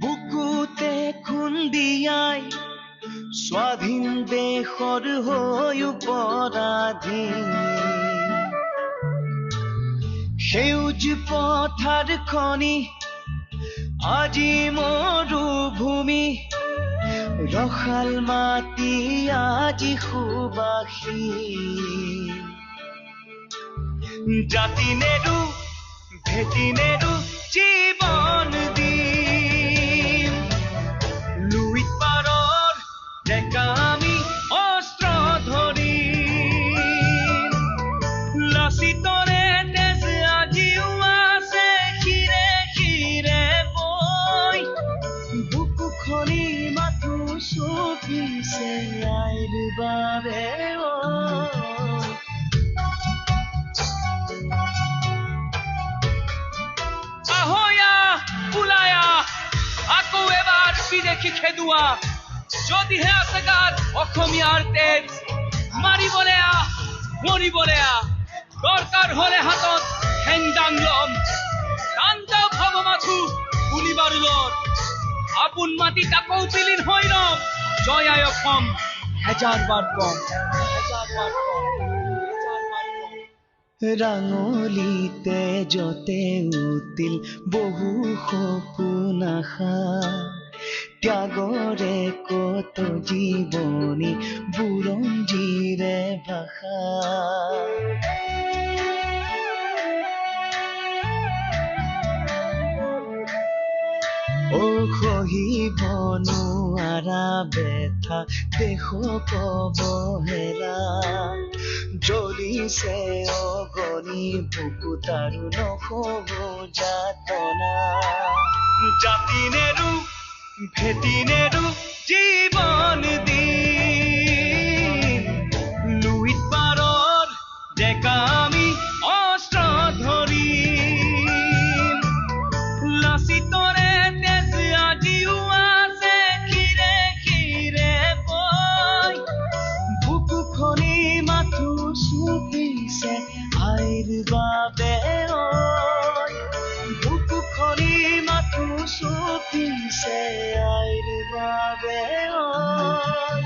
বুকুতে খুন্দিয়াই স্বাধীন দেশৰ হৈ পৰাধীন সেউজ পথার খনি, আজি মৰুভূমি ৰসাল মাতি আজি সুবাসী। জাতি নেৰু ভেটি নেৰু জীবন চপিছে আইৰ বাবে অ আকৌ এবাৰ বিদেশি খেদোৱা যদিহে আছে গাত অসমীয়াৰ তেজ। মাৰিবলে আহ মৰিবলে আহ দৰকাৰ হলে হাতত হেংদাং লম। কান্দাও ভাব মাথো গুলি বাৰুলৰ আপোন মাটি তাকৌ বিলীন হৈ ৰম জয় বাৰ কম হেজাৰ বাৰ কম। ৰাঙলীতে যতে উতিল বহু সপোন আশা। ত্যাগৰে কত জীৱনী বুৰঞ্জীৰে ভাষা। অসহিব নোৱাৰা বেথা দেশ পবহেৰা জ্বলিছে অগণি বুকুত আৰু নহব যাতনা। জাতি নেৰু ভেটি নেৰু জীৱন দিম যে আহিবা বেৰৈ বুকুখনি মাথো চুপিছে আহিবা বেৰৈ